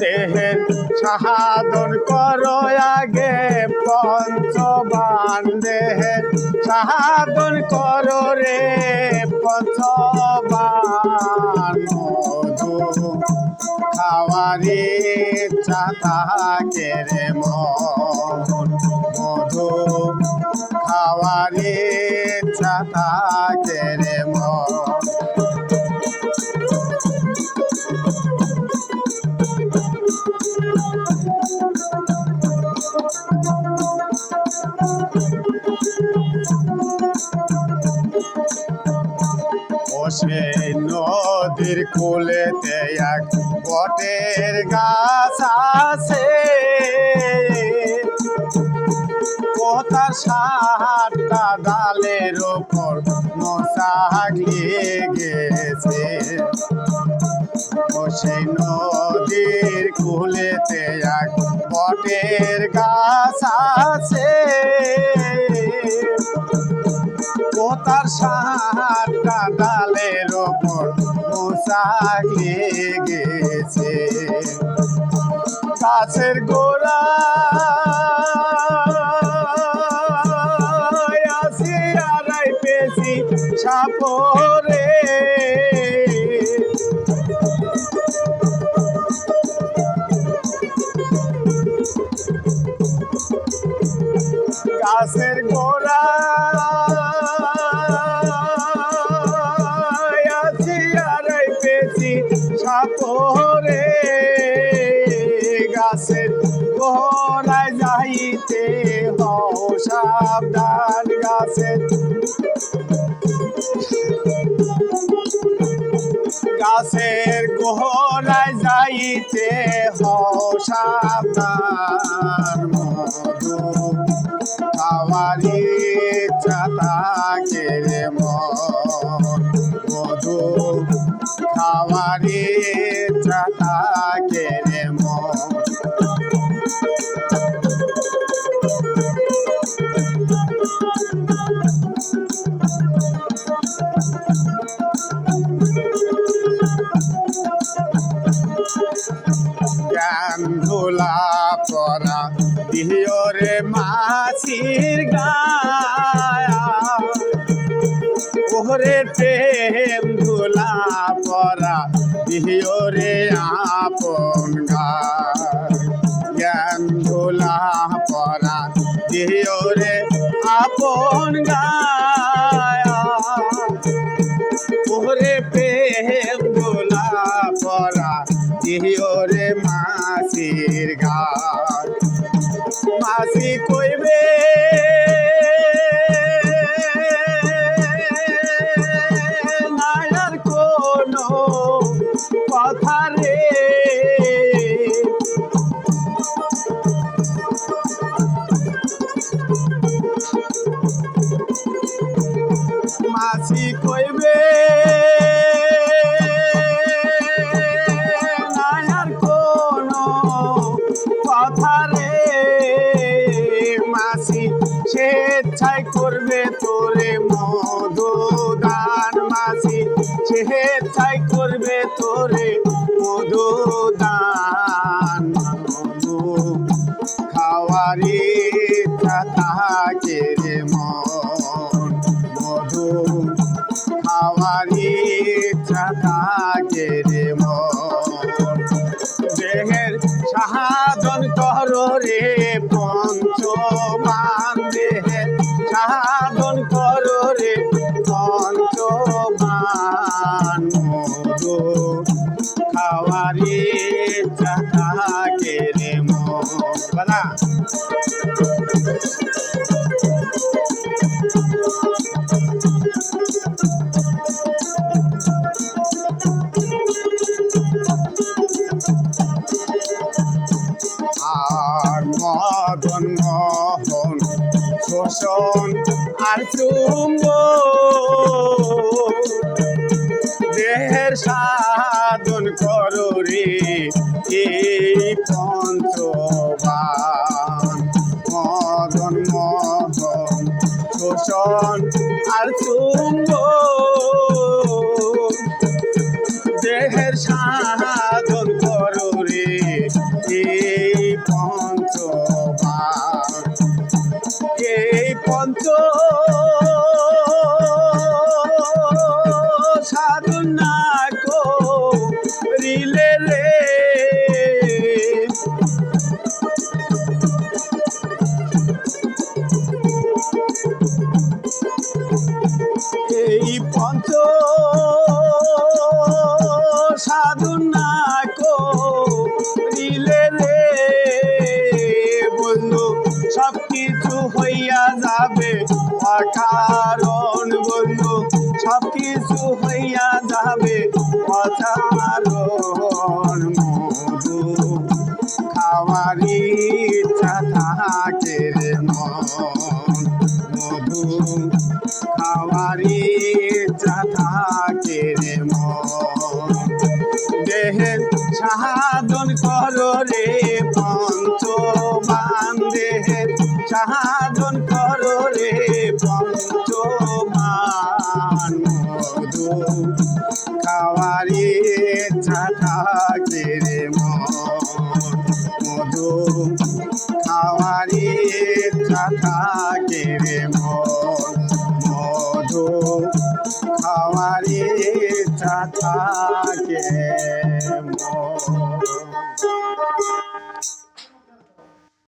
দেহের সাহাদন করো আগে পঞ্চবান দেহের সাহাদন করো রে পঞ্চবান খাওয়ারি চাতাকে রে মধু। খাওয়ারি চাতাকে রে মন। বসে নদীর কুলেতে এক বটের গাছ আছে। তার সাতটা ডালের ওপর মশা গেছে। বসে নদীর কুলেতে এক বটের গাছ আছে। ও তার সাতটা ডালের ওপর মশা গেছে। গাছের গোড়া সাপরে গাছের গোড়া আছি আড়াই পেছি সাপরে গাছের গোড়ায় যাইতে হও সাবধান গাছের গাছের গোড়ায় যাইতে হও দিও রে মাছির গায়া। ওরে প্রেম ধুলা পরা, দিও রে আপন জ্ঞান ধুলা পরা, দিও রে আপন গায়া। প্রেম দোলা পরা, দিও মাসির কথা রে মাসি কইবে তোরে মধুদান মাসি স্বেচ্ছায় করবে তোরে মধু খাওয়ারি থাকে রে মন, মধু। খাওয়ারি থাকে রে মন। দেহের সাহায্য কর রে পঞ্চমান থাকে রে বানা আর মদন মোহন শোষণ আর চুম্ব। দেহের সাধন করো রে। আর চুম্ব দেহের সাধন করো রে এই পঞ্চবার এই পঞ্চ Oh.